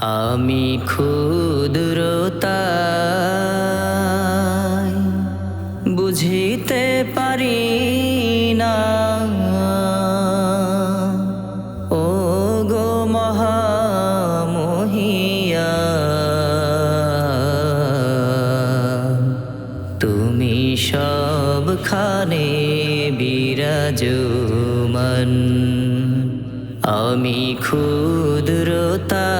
আমি ক্ষুদ্রতা বুঝিতে পারি না। ও গো মহামহিয়া তুমি সবখানে বিরাজমান। আমি ক্ষুদ্রতা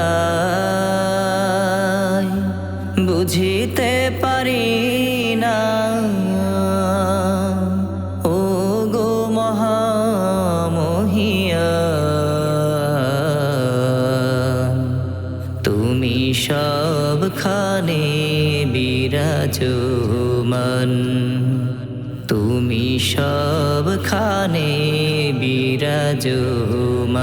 বুঝিতে পারি না। ও গো মহামহিয়া তুমি সবখানে বিরাজমান। তুমি সবখানে বিরাজমান।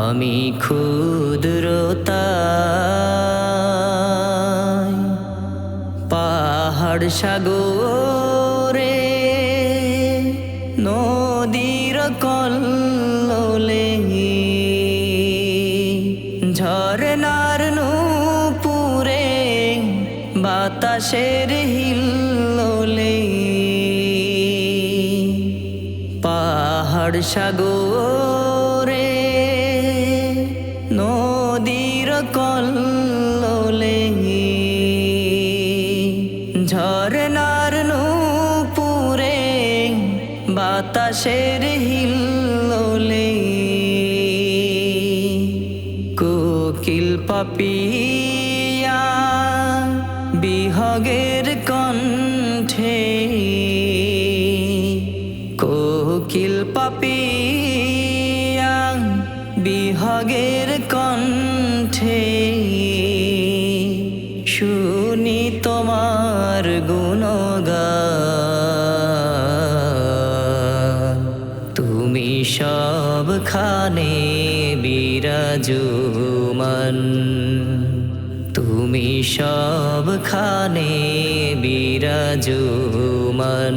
আমি ক্ষুদ্রতা পাহাড় সাগরে নদীর কল্লোলে ঝরনার নূপুরে বাতাসের হিল্লোলে পাহাড় সাগরে নদীর কল্লোলে ঝরনার নূপুরে বাতাসের হিল্লোলে কোকিল পাপিয়া বিহগের কণ্ঠে কোকিল পাপিয়া বিহগের কণ্ঠে। শুনি তোমার গুণগান। তুমি সবখানে বিরাজমান। তুমি সবখানে বিরাজমান।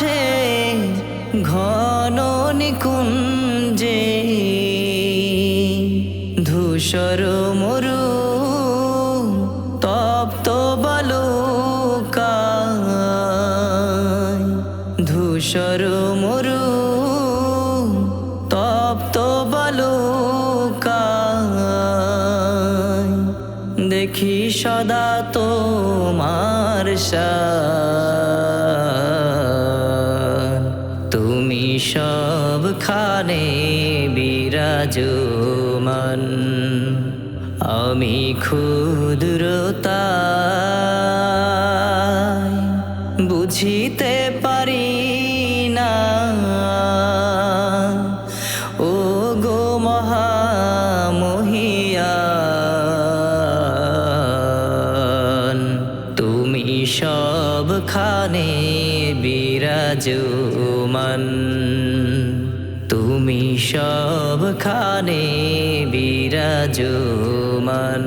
মাঠে ঘন নিকুঞ্জে ধূসর মরু তপ্ত বালুকা ধূসর মরু তপ্ত বালুকা দেখি সদা তোমার শান। তুমি সবখানে বিরাজমান। আমি ক্ষুদ্রতা। বুঝিতে পারি না। ও গো মহামহিয়ান তুমি সবখানে বিরাজমান। তুমি সবখানে বিরাজমান।